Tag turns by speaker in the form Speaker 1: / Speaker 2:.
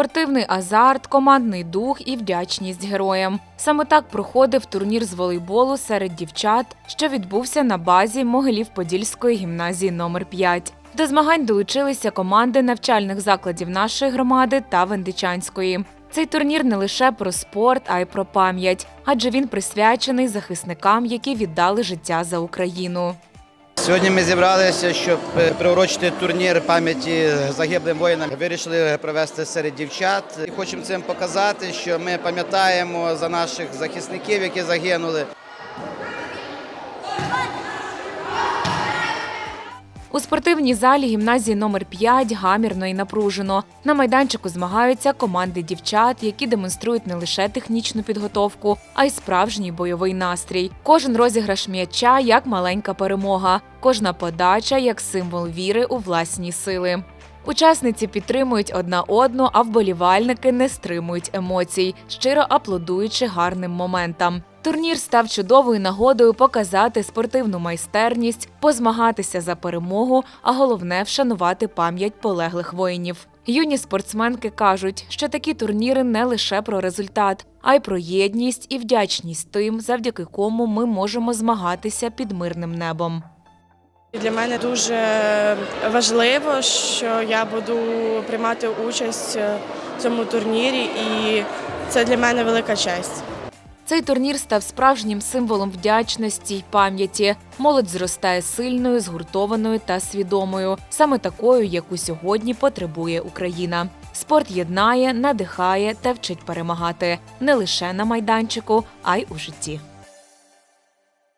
Speaker 1: Спортивний азарт, командний дух і вдячність героям. Саме так проходив турнір з волейболу серед дівчат, що відбувся на базі Могилів-Подільської гімназії номер 5 До змагань долучилися команди навчальних закладів нашої громади та Вендичанської. Цей турнір не лише про спорт, а й про пам'ять, адже він присвячений захисникам, які віддали життя за Україну.
Speaker 2: Сьогодні ми зібралися, щоб е, приурочити турнір пам'яті загиблим воїнам. Вирішили провести серед дівчат. І хочемо цим показати, що ми пам'ятаємо за наших захисників, які загинули.
Speaker 1: У спортивній залі гімназії номер 5 гамірно і напружено. На майданчику змагаються команди дівчат, які демонструють не лише технічну підготовку, а й справжній бойовий настрій. Кожен розіграш м'яча як маленька перемога, кожна подача як символ віри у власні сили. Учасниці підтримують одна одну, а вболівальники не стримують емоцій, щиро аплодуючи гарним моментам. Турнір став чудовою нагодою показати спортивну майстерність, позмагатися за перемогу, а головне вшанувати пам'ять полеглих воїнів. Юні спортсменки кажуть, що такі турніри не лише про результат, а й про єдність і вдячність тим, завдяки кому ми можемо змагатися під мирним небом.
Speaker 3: Для мене дуже важливо, що я буду приймати участь в цьому турнірі, і це для мене велика честь.
Speaker 1: Цей турнір став справжнім символом вдячності й пам'яті. Молодь зростає сильною, згуртованою та свідомою, саме такою, яку сьогодні потребує Україна. Спорт єднає, надихає та вчить перемагати не лише на майданчику, а й у житті.